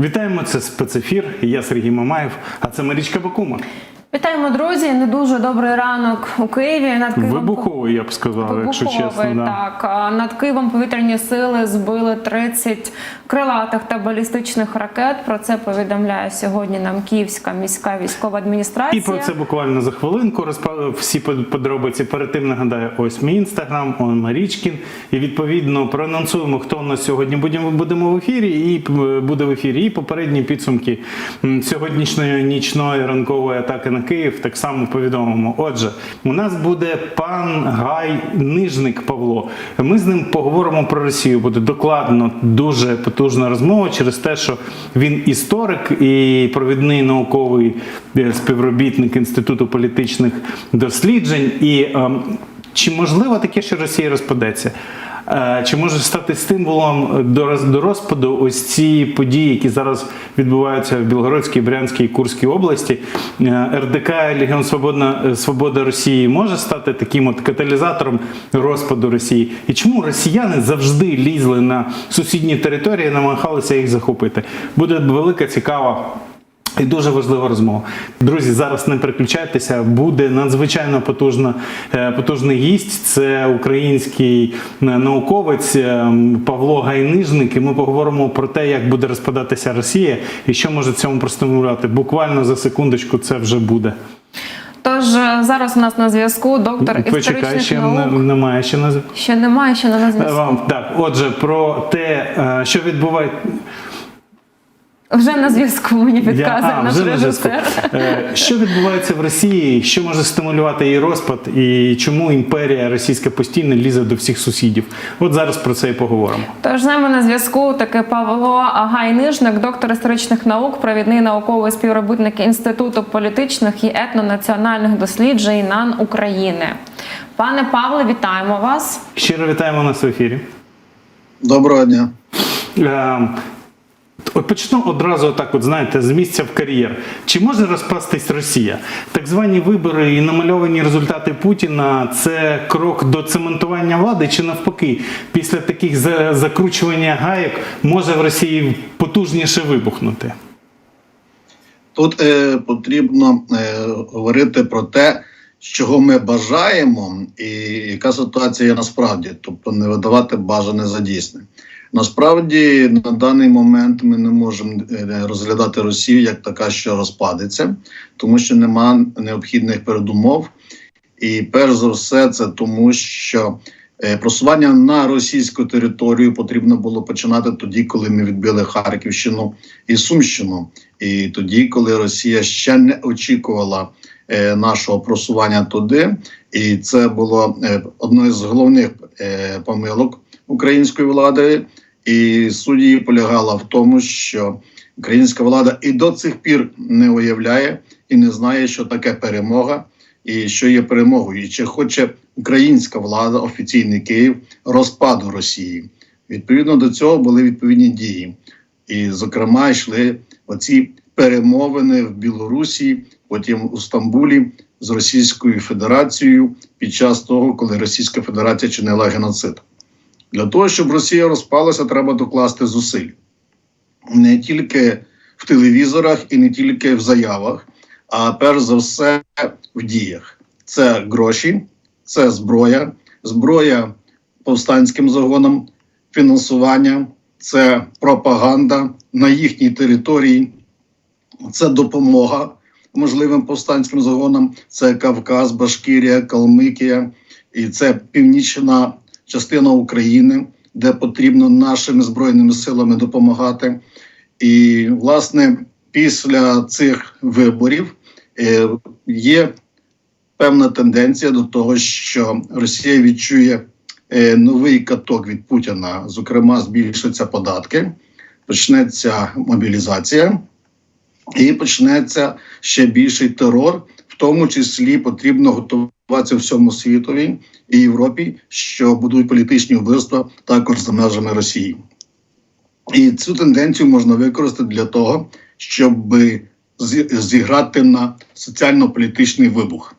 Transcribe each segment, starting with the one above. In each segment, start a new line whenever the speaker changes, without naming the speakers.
Вітаємо, це спецефір. Я Сергій Мамаєв, а це Марічка Бакума.
Вітаємо, друзі! Не дуже добрий ранок у Києві. Над Києвом
Вибуховий, я б сказав, якщо чесно. Да.
так. Над Києвом повітряні сили збили 30 крилатих та балістичних ракет. Про це повідомляє сьогодні нам Київська міська військова адміністрація.
І про це буквально за хвилинку розпа... всі под- подробиці. Перед тим нагадаю, ось мій інстаграм, он Марічкін. І відповідно проанонсуємо, хто у нас сьогодні будемо будемо в ефірі, і е, буде в ефірі. І попередні підсумки сьогоднішньої нічної ранкової атаки на Київ так само повідомимо. Отже, у нас буде пан Гай Нижник Павло. Ми з ним поговоримо про Росію. Буде докладно дуже потужна розмова через те, що він історик і провідний науковий е, співробітник Інституту політичних досліджень. І ем, чи можливо таке, що Росія розпадеться? Е, Чи може стати стимулом до до розпаду ось ці події, які зараз відбуваються в Білгородській, Брянській і Курській області? Е, РДК Легіон Свободна Свобода Росії може стати таким от каталізатором розпаду Росії? І чому росіяни завжди лізли на сусідні території, і намагалися їх захопити? Буде велика цікава. І дуже важлива розмова. Друзі, зараз не переключайтеся. Буде надзвичайно потужна, е, потужний гість. Це український е, науковець е, Павло Гайнижник. І ми поговоримо про те, як буде розпадатися Росія і що може цьому простимулювати. Буквально за секундочку це вже буде.
Тож зараз у нас на зв'язку доктор історичних
ще
наук.
немає ще на
Ще немає, ще на зв'язку.
вам. Так, отже, про те, що відбувається.
Вже на зв'язку мені підказує
а,
наш
вже
режисер.
Е, Що відбувається в Росії? Що може стимулювати її розпад? І чому імперія російська постійно лізе до всіх сусідів? От зараз про це і поговоримо.
Тож з нами на зв'язку таки Павло Гайнижник, доктор історичних наук, провідний науковий співробітник Інституту політичних і етнонаціональних досліджень НАН України. Пане Павле, вітаємо вас.
Щиро вітаємо нас в ефірі.
Доброго дня.
Почну одразу так, от знаєте, з місця в кар'єр. Чи може розпастись Росія? Так звані вибори і намальовані результати Путіна це крок до цементування влади, чи навпаки, після таких закручування гайок може в Росії потужніше вибухнути?
Тут е, потрібно е, говорити про те, чого ми бажаємо, і яка ситуація насправді, тобто не видавати бажане за дійсне. Насправді, на даний момент ми не можемо е, розглядати Росію як така, що розпадеться, тому що нема необхідних передумов. І перш за все, це тому, що е, просування на російську територію потрібно було починати тоді, коли ми відбили Харківщину і Сумщину. І тоді, коли Росія ще не очікувала е, нашого просування туди, і це було одною з головних помилок української влади. І суть полягала в тому, що українська влада і до цих пір не уявляє і не знає, що таке перемога, і що є перемогою, і чи хоче українська влада, офіційний Київ, розпаду Росії. Відповідно до цього були відповідні дії. І, зокрема, йшли оці перемовини в Білорусі, потім у Стамбулі з Російською Федерацією під час того, коли Російська Федерація чинила геноцид. Для того, щоб Росія розпалася, треба докласти зусиль не тільки в телевізорах і не тільки в заявах, а перш за все в діях. Це гроші, це зброя, зброя повстанським загонам, фінансування, це пропаганда на їхній території, це допомога можливим повстанським загонам, це Кавказ, Башкирія, Калмикія, і це північна частина України, де потрібно нашими збройними силами допомагати. І, власне, після цих виборів е, є певна тенденція до того, що Росія відчує е, новий каток від Путіна. Зокрема, збільшаться податки, почнеться мобілізація і почнеться ще більший терор. Тому числі потрібно готуватися всьому світові і Європі, що будуть політичні вбивства також за межами Росії. І цю тенденцію можна використати для того, щоб зіграти на соціально-політичний вибух.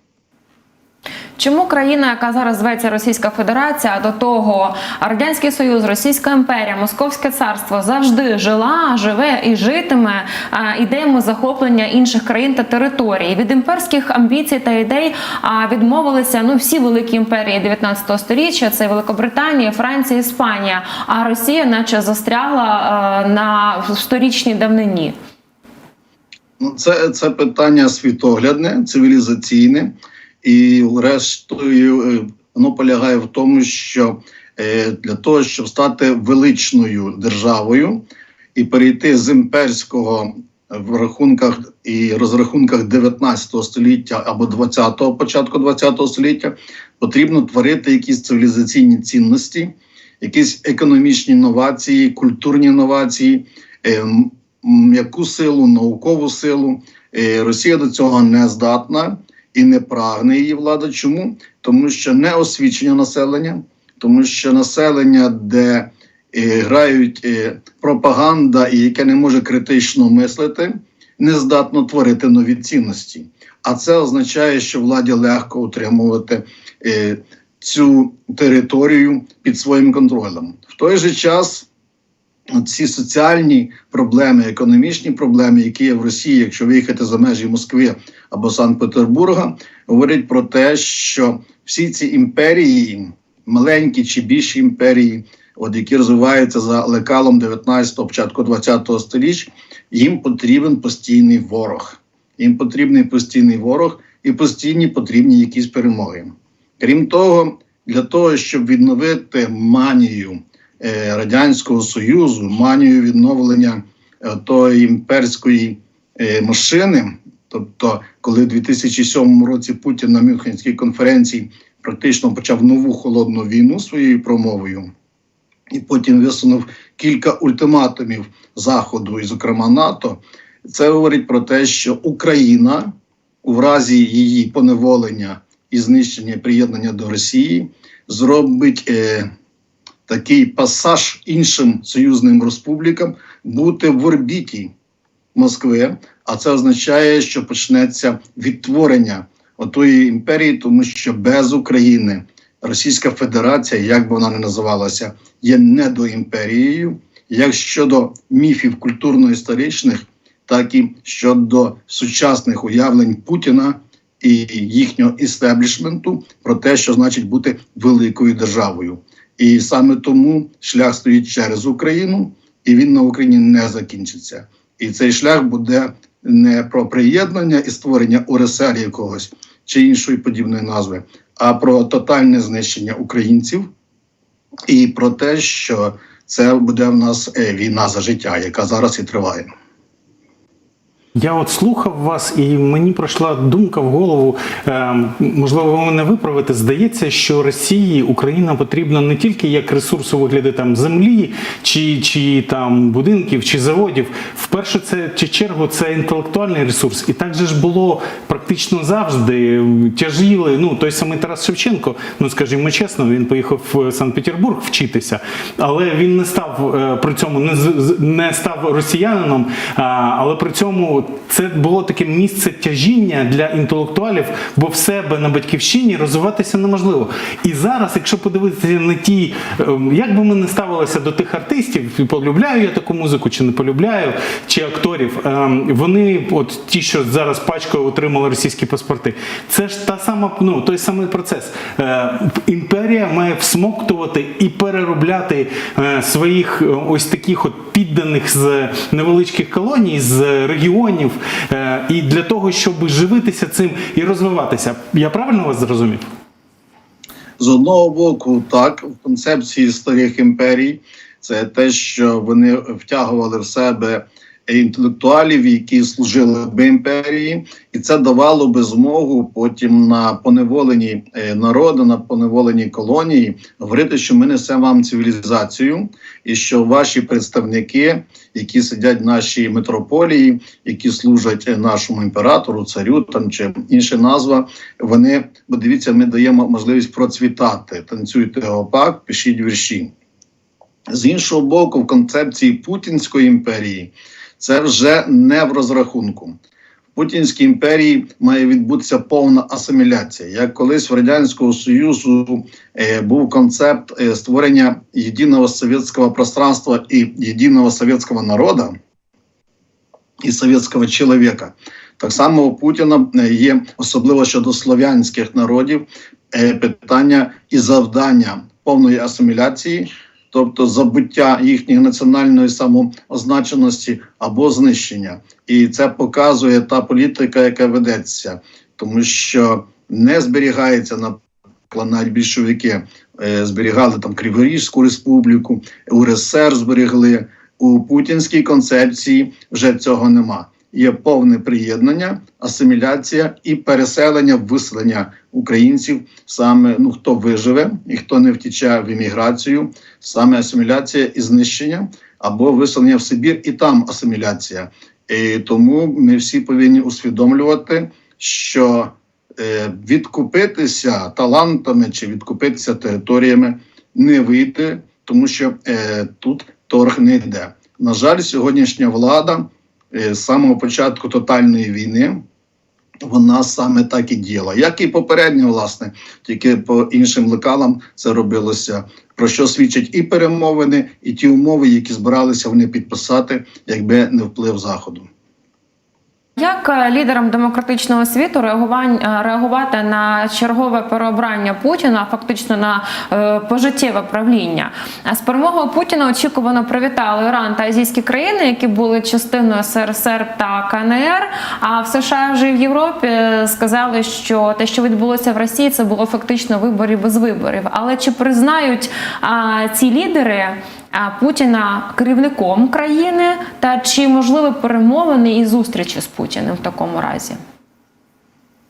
Чому країна, яка зараз зветься Російська Федерація, до того Радянський Союз, Російська імперія, Московське царство завжди жила, живе і житиме ідеями захоплення інших країн та територій? Від імперських амбіцій та ідей відмовилися ну всі великі імперії 19 століття. Це Великобританія, Франція, Іспанія. А Росія, наче застрягла на сторічній давнині.
Ну, це, це питання світоглядне, цивілізаційне, і врештою е, воно полягає в тому, що е, для того, щоб стати величною державою і перейти з імперського в рахунках і розрахунках 19 століття або 20-го, початку 20-го століття, потрібно творити якісь цивілізаційні цінності, якісь економічні інновації, культурні інновації. е, м'яку силу, наукову силу. Е, Росія до цього не здатна і не прагне її влада. Чому? Тому що не освічення населення, тому що населення, де е, грають е, пропаганда і яке не може критично мислити, не здатно творити нові цінності. А це означає, що владі легко утримувати е, цю територію під своїм контролем. В той же час ці соціальні проблеми, економічні проблеми, які є в Росії, якщо виїхати за межі Москви або Санкт-Петербурга, говорять про те, що всі ці імперії, маленькі чи більші імперії, от які розвиваються за лекалом 19-го, початку 20-го століть, їм потрібен постійний ворог. Їм потрібний постійний ворог і постійні потрібні якісь перемоги. Крім того, для того, щоб відновити манію Радянського Союзу, манію відновлення е, тої імперської е, машини. Тобто, коли в 2007 році Путін на Мюнхенській конференції практично почав нову холодну війну своєю промовою, і потім висунув кілька ультиматумів Заходу, і, зокрема НАТО, це говорить про те, що Україна у разі її поневолення і знищення приєднання до Росії зробить е, такий пасаж іншим союзним республікам бути в орбіті Москви. А це означає, що почнеться відтворення отої імперії, тому що без України Російська Федерація, як би вона не називалася, є недоімперією, як щодо міфів культурно-історичних, так і щодо сучасних уявлень Путіна і їхнього істеблішменту про те, що значить бути великою державою. І саме тому шлях стоїть через Україну, і він на Україні не закінчиться. І цей шлях буде не про приєднання і створення УРСР якогось чи іншої подібної назви, а про тотальне знищення українців і про те, що це буде в нас е, війна за життя, яка зараз і триває.
Я от слухав вас, і мені пройшла думка в голову. Е, можливо, ви мене виправите. Здається, що Росії Україна потрібна не тільки як ресурс у вигляді там землі, чи, чи там будинків, чи заводів. Вперше це чи чергу це інтелектуальний ресурс. І так же ж було практично завжди. Тяжіли. Ну той самий Тарас Шевченко, ну скажімо чесно, він поїхав в Санкт-Петербург вчитися, але він не став е, при цьому не, не став росіянином, але при цьому це було таке місце тяжіння для інтелектуалів, бо в себе на батьківщині розвиватися неможливо. І зараз, якщо подивитися на ті, ем, як би ми не ставилися до тих артистів, полюбляю я таку музику, чи не полюбляю, чи акторів, ем, вони, от ті, що зараз пачкою отримали російські паспорти, це ж та сама, ну той самий процес. Е, Імперія має всмоктувати і переробляти е, своїх е, ось таких от підданих з невеличких колоній, з регіонів, е, і для того, щоб живитися цим і розвиватися. Я правильно вас зрозумів?
З одного боку, так, в концепції старих імперій, це те, що вони втягували в себе інтелектуалів, які служили би імперії, і це давало би змогу потім на поневолені е, народи, на поневолені колонії говорити, що ми несемо вам цивілізацію, і що ваші представники, які сидять в нашій метрополії, які служать е, нашому імператору, царю там чи інша назва, вони бо дивіться, ми даємо можливість процвітати. Танцюйте гопак, пишіть вірші. З іншого боку, в концепції Путінської імперії це вже не в розрахунку. В Путінській імперії має відбутися повна асиміляція. Як колись в радянського союзу е, був концепт е, створення єдиного совєтського пространства і єдиного совєтського народу і совєтського чоловіка. Так само у Путіна е, є особливо щодо слов'янських народів е, питання і завдання повної асиміляції, тобто забуття їхньої національної самоозначеності або знищення. І це показує та політика, яка ведеться, тому що не зберігається наприклад, навіть більшовики е, зберігали там Криворізьку республіку, УРСР зберегли. У путінській концепції вже цього нема. Є повне приєднання, асиміляція і переселення, виселення українців, саме ну хто виживе і хто не втіче в імміграцію, саме асиміляція і знищення, або виселення в Сибір, і там асиміляція. І тому ми всі повинні усвідомлювати, що е, відкупитися талантами чи відкупитися територіями не вийти, тому що е, тут торг не йде. На жаль, сьогоднішня влада з самого початку тотальної війни. Вона саме так і діяла, як і попередньо, власне, тільки по іншим лекалам це робилося. Про що свідчать і перемовини, і ті умови, які збиралися вони підписати, якби не вплив заходу.
Як е, лідерам демократичного світу е, реагувати на чергове переобрання Путіна, фактично на е, пожиттєве правління? З перемогою Путіна очікувано привітали Іран та азійські країни, які були частиною СРСР та КНР. А в США вже і в Європі сказали, що те, що відбулося в Росії, це було фактично виборів без виборів. Але чи признають ці лідери? А, Путіна керівником країни, та чи можливі перемовини і зустрічі з Путіним в такому разі?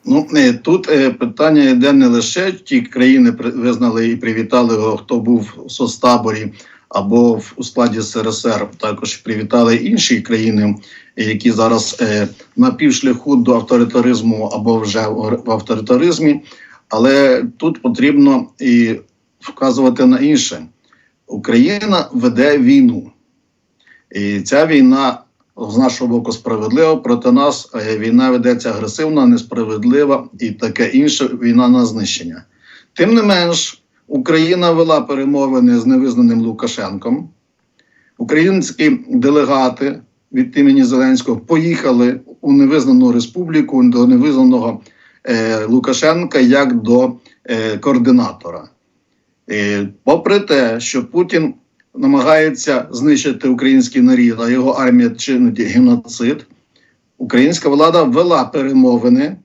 Ну е, тут е, питання йде не лише ті країни визнали і привітали його, хто був у соцтаборі або в у складі СРСР. Також привітали інші країни, е, які зараз е, на півшляху до авторитаризму або вже в в авторитаризмі. Але тут потрібно і вказувати на інше. Україна веде війну, і ця війна з нашого боку справедлива, проти нас е, війна ведеться агресивна, несправедлива і таке інше війна на знищення. Тим не менш, Україна вела перемовини з невизнаним Лукашенком. Українські делегати від імені Зеленського поїхали у невизнану республіку до невизнаного е, Лукашенка як до е, координатора. Попри те, що Путін намагається знищити український народ, а його армія чинить геноцид, українська влада вела перемовини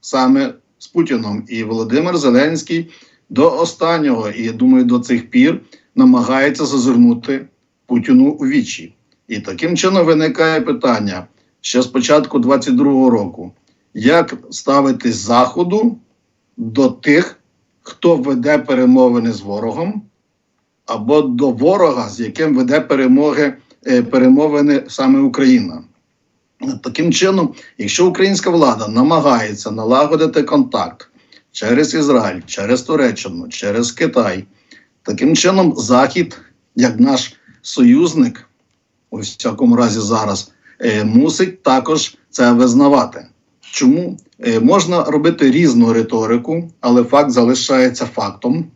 саме з Путіном. І Володимир Зеленський до останнього, і я думаю, до цих пір намагається зазирнути Путіну у вічі. І таким чином виникає питання ще з початку 22-го року: як ставитись заходу до тих, хто веде перемовини з ворогом, або до ворога, з яким веде перемоги, е, перемовини саме Україна. Таким чином, якщо українська влада намагається налагодити контакт через Ізраїль, через Туреччину, через Китай, таким чином Захід, як наш союзник, у всякому разі зараз, е, мусить також це визнавати. Чому Е, можна робити різну риторику, але факт залишається фактом.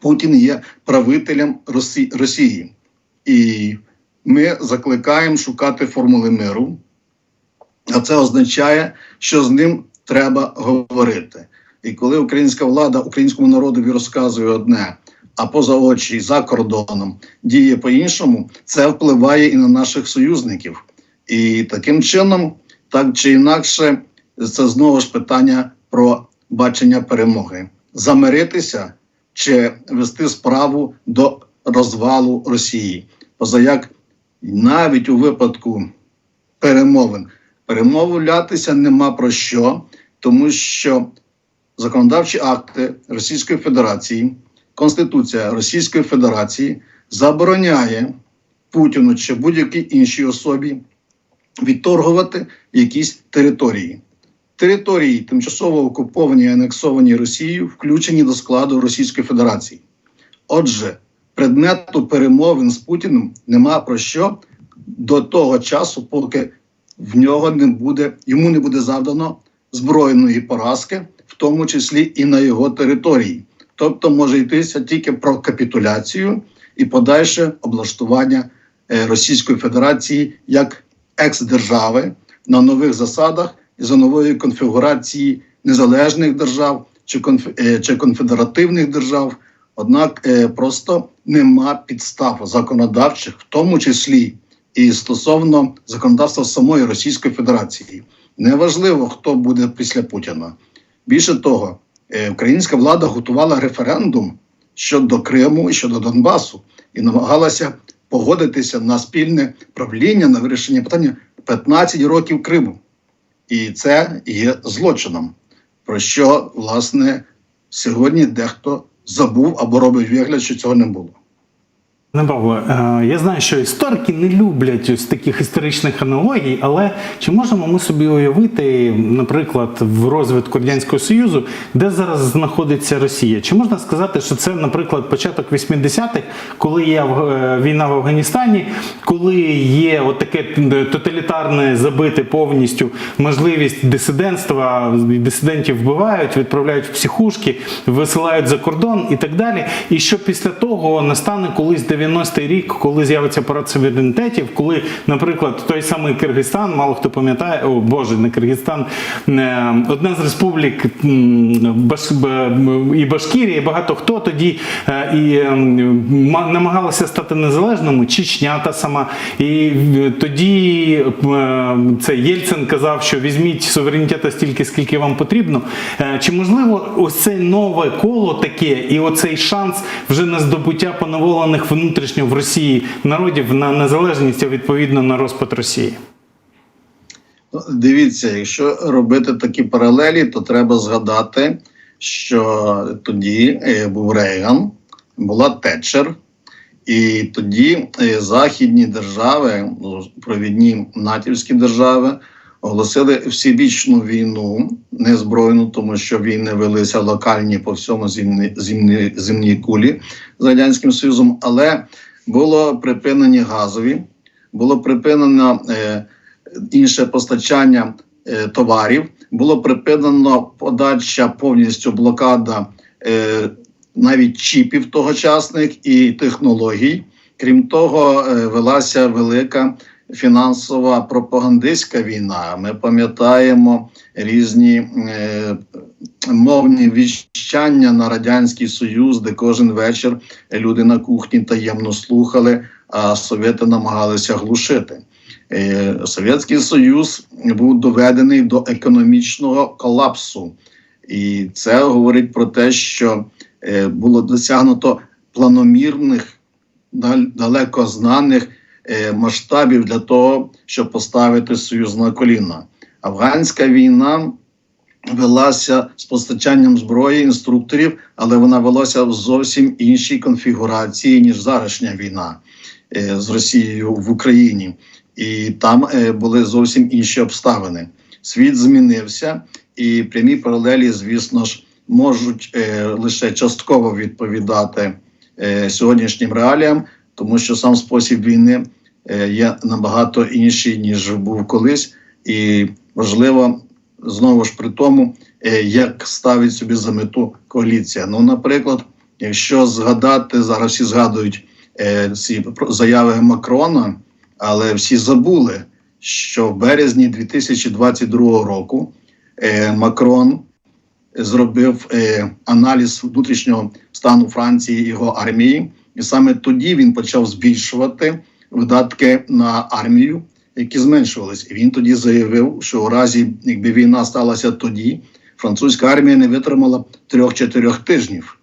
Путін є правителем Росі- Росії, і ми закликаємо шукати формули миру. А це означає, що з ним треба говорити. І коли українська влада українському народові розказує одне, а поза очі за кордоном діє по-іншому, це впливає і на наших союзників. І таким чином, так чи інакше, це знову ж питання про бачення перемоги: замиритися чи вести справу до розвалу Росії. Позаяк навіть у випадку перемовин перемовлятися нема про що, тому що законодавчі акти Російської Федерації, Конституція Російської Федерації забороняє Путіну чи будь-якій іншій особі відторгувати якісь території. Території, тимчасово окуповані і анексовані Росією, включені до складу Російської Федерації. Отже, предмету перемовин з Путіним нема про що до того часу, поки в нього не буде, йому не буде завдано збройної поразки, в тому числі і на його території. Тобто може йтися тільки про капітуляцію і подальше облаштування е, Російської Федерації як екс-держави на нових засадах і за новою конфігурації незалежних держав чи, е, чи конфедеративних держав. Однак е, просто нема підстав законодавчих, в тому числі і стосовно законодавства самої Російської Федерації. Неважливо, хто буде після Путіна. Більше того, е, українська влада готувала референдум щодо Криму і щодо Донбасу і намагалася погодитися на спільне правління на вирішення питання 15 років Криму. І це є злочином, про що, власне, сьогодні дехто забув або робить вигляд, що цього не було.
Пане Павло, е, я знаю, що історики не люблять ось таких історичних аналогій, але чи можемо ми собі уявити, наприклад, в розвитку Радянського Союзу, де зараз знаходиться Росія? Чи можна сказати, що це, наприклад, початок 80-х, коли є е, війна в Афганістані, коли є от таке тоталітарне забите повністю можливість дисидентства, дисидентів вбивають, відправляють в психушки, висилають за кордон і так далі. І що після того настане колись 90-й рік, коли з'явиться парад суверенітетів, коли, наприклад, той самий Киргизстан, мало хто пам'ятає, о Боже, не Киргизстан, е, одна з республік і Башкірія, і багато хто тоді е, і м, намагалися стати незалежними, Чечня та сама. І е, тоді це Єльцин казав, що візьміть суверенітету стільки, скільки вам потрібно. Чи можливо ось це нове коло таке, і оцей шанс вже на здобуття поневолених внутрішньо в Росії народів на незалежність, а відповідно на розпад Росії?
Ну, Дивіться, якщо робити такі паралелі, то треба згадати, що тоді е, був Рейган, була Тетчер, і тоді е, західні держави, ну, провідні натівські держави, оголосили всебічну війну, не збройну, тому що війни велися локальні по всьому земні, земні, земній кулі з радянським союзом, але було припинені газові, було припинено. Е, інше постачання е, товарів. Було припинено подача повністю блокада е, навіть чіпів тогочасних і технологій. Крім того, е, велася велика фінансова пропагандистська війна. Ми пам'ятаємо різні е, мовні віщання на радянський союз, де кожен вечір люди на кухні таємно слухали, а совєти намагалися глушити. Е, Совєтський Союз був доведений до економічного колапсу, і це говорить про те, що е, було досягнуто планомірних, дал- далеко знаних масштабів для того, щоб поставити союз на коліна. Афганська війна велася з постачанням зброї інструкторів, але вона велася в зовсім іншій конфігурації ніж зарашня війна е, з Росією в Україні і там е, були зовсім інші обставини. Світ змінився, і прямі паралелі, звісно ж, можуть е, лише частково відповідати е, сьогоднішнім реаліям, тому що сам спосіб війни е, є набагато інший ніж був колись, і важливо знову ж при тому, е, як ставить собі за мету коаліція. Ну, наприклад, якщо згадати зараз, всі згадують е, ці заяви Макрона але всі забули, що в березні 2022 року е, Макрон зробив е, аналіз внутрішнього стану Франції і його армії, і саме тоді він почав збільшувати видатки на армію, які зменшувались. І він тоді заявив, що у разі, якби війна сталася тоді, французька армія не витримала трьох-чотирьох тижнів.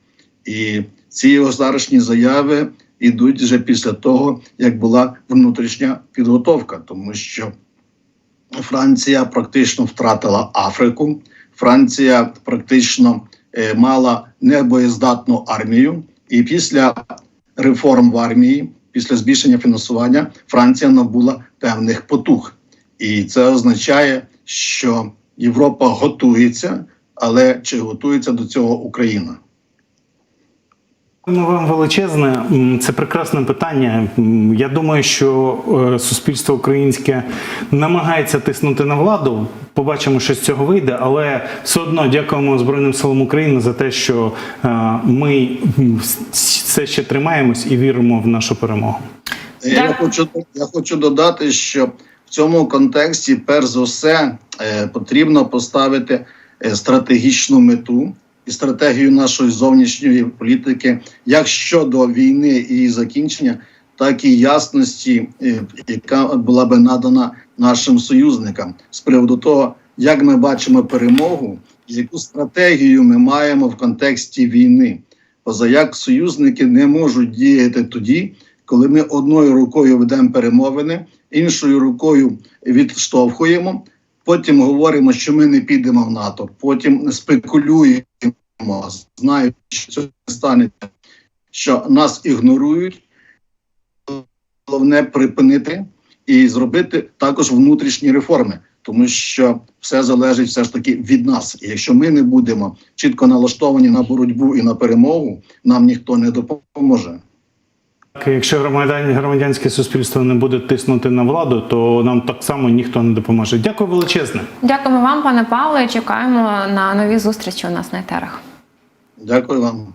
І ці його зарашні заяви ідуть вже після того, як була внутрішня підготовка, тому що Франція практично втратила Африку. Франція практично е, мала небоєздатну армію, і після реформ в армії, після збільшення фінансування, Франція набула певних потуг, і це означає, що Європа готується, але чи готується до цього Україна?
Вам величезне. Це прекрасне питання. Я думаю, що е, суспільство українське намагається тиснути на владу. Побачимо, що з цього вийде, але все одно дякуємо Збройним силам України за те, що е, ми все ще тримаємось і віримо в нашу перемогу.
Я хочу, я хочу додати, що в цьому контексті, перш за все, е, потрібно поставити е, стратегічну мету і стратегію нашої зовнішньої політики, як щодо війни і її закінчення, так і ясності, е, яка була би надана нашим союзникам з приводу того, як ми бачимо перемогу, яку стратегію ми маємо в контексті війни. Позаяк союзники не можуть діяти тоді, коли ми одною рукою ведемо перемовини, іншою рукою відштовхуємо. Потім говоримо, що ми не підемо в НАТО. Потім спекулюємо, знаючи, що це станеться, що нас ігнорують. Головне припинити і зробити також внутрішні реформи, тому що все залежить все ж таки від нас. І якщо ми не будемо чітко налаштовані на боротьбу і на перемогу, нам ніхто не допоможе.
Якщо громадян, громадянське суспільство не буде тиснути на владу, то нам так само ніхто не допоможе. Дякую величезне.
Дякуємо вам, пане Павле. і Чекаємо на нові зустрічі у нас на етерах.
Дякую вам.